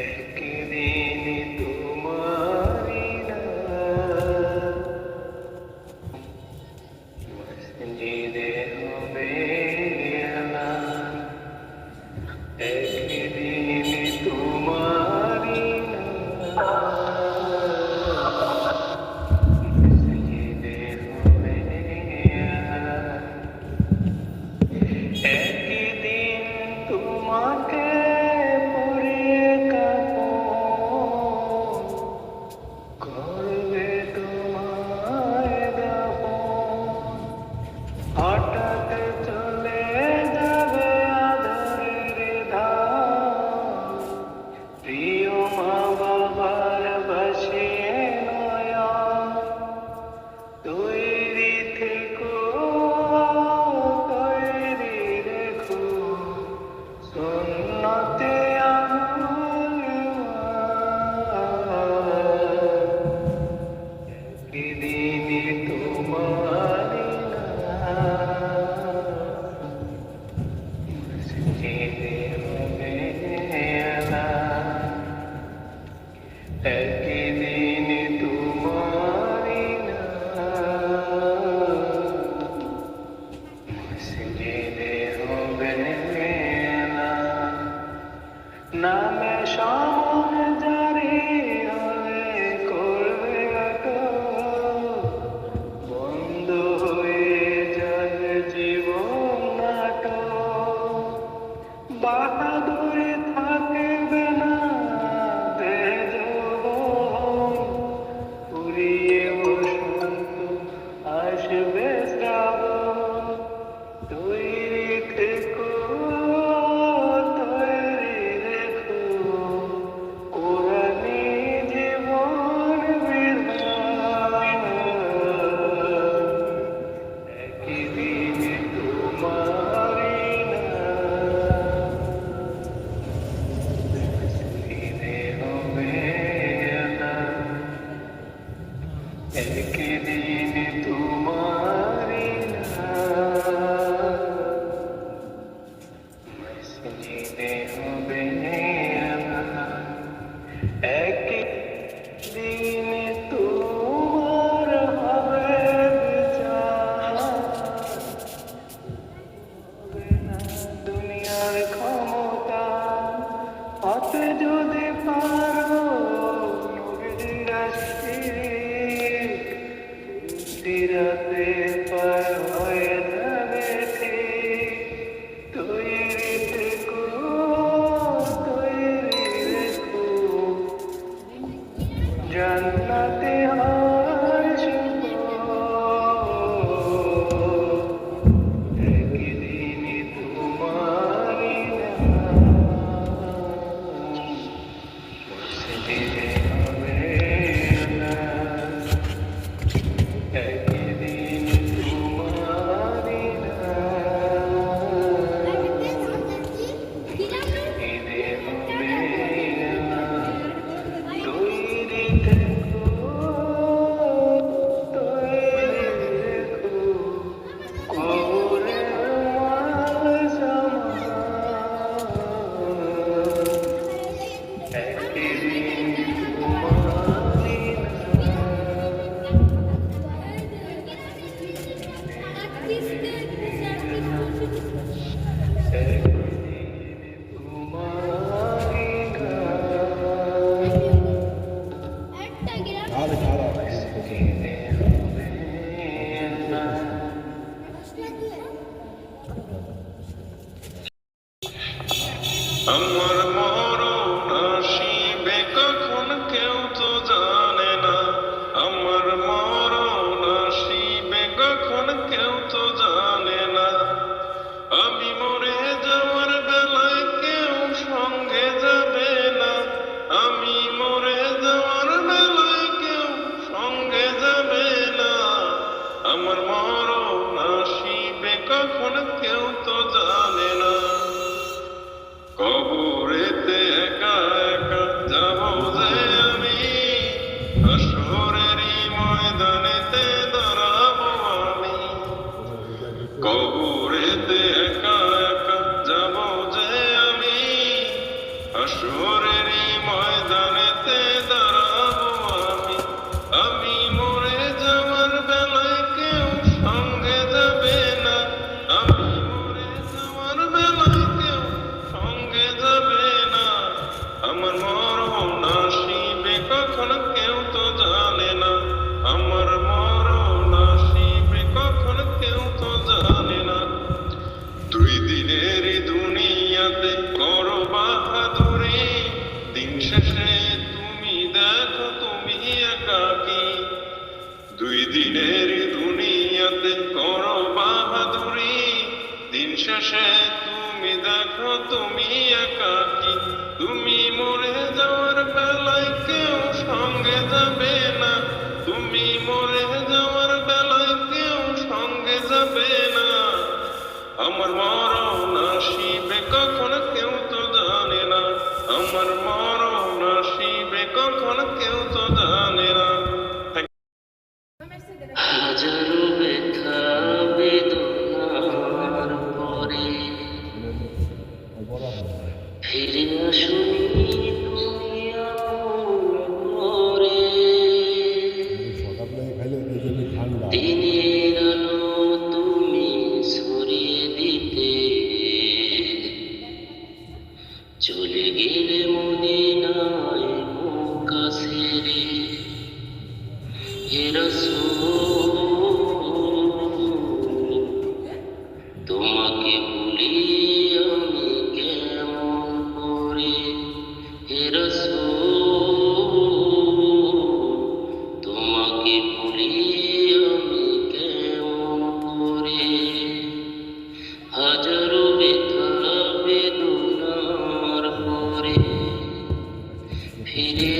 Okay. মসজিদে মসজিদে হবে Someone হাসরেরই ময়দানেতে দাঁড়াবো আমি। আমি মরে যাওয়ার বেলায় কেউ সঙ্গে যাবে আমি মরে যাওয়ার বেলায় কেউ সঙ্গে যাবে না। আমার দিনের দুনিয়াতে করো বাহাদুরি। দিন শেষে তুমি দেখো, তুমি একাকি। তুমি মরে যাওয়ার বেলায় কেউ সঙ্গে যাবে না। তুমি মরে যাওয়ার বেলায় কেউ সঙ্গে যাবে না। আমার মরণ আসিবে কখন কেউ তো জানে না। আমার মরণ আসিবে কখন কেউ তো জানে It is.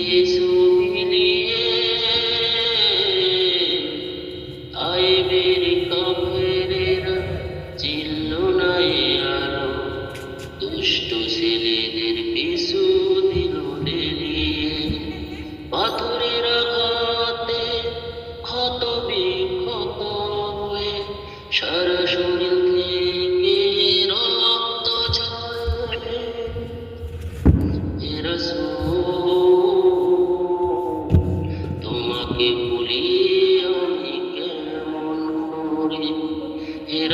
করে দিন এর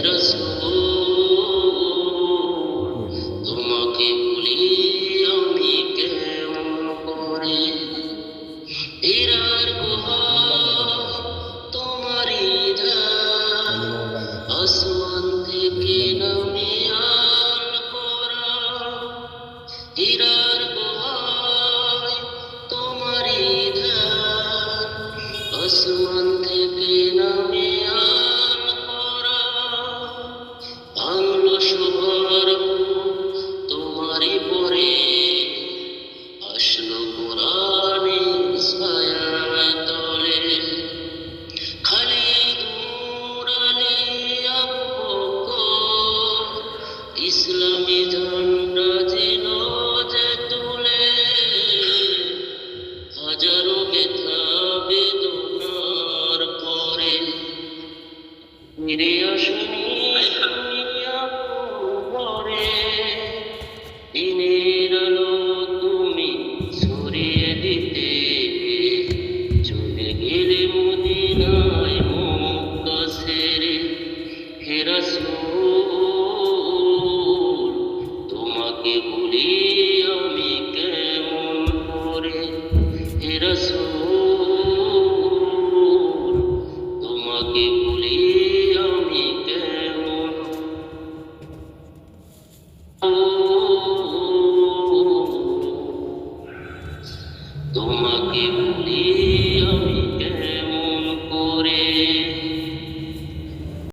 رسول Miras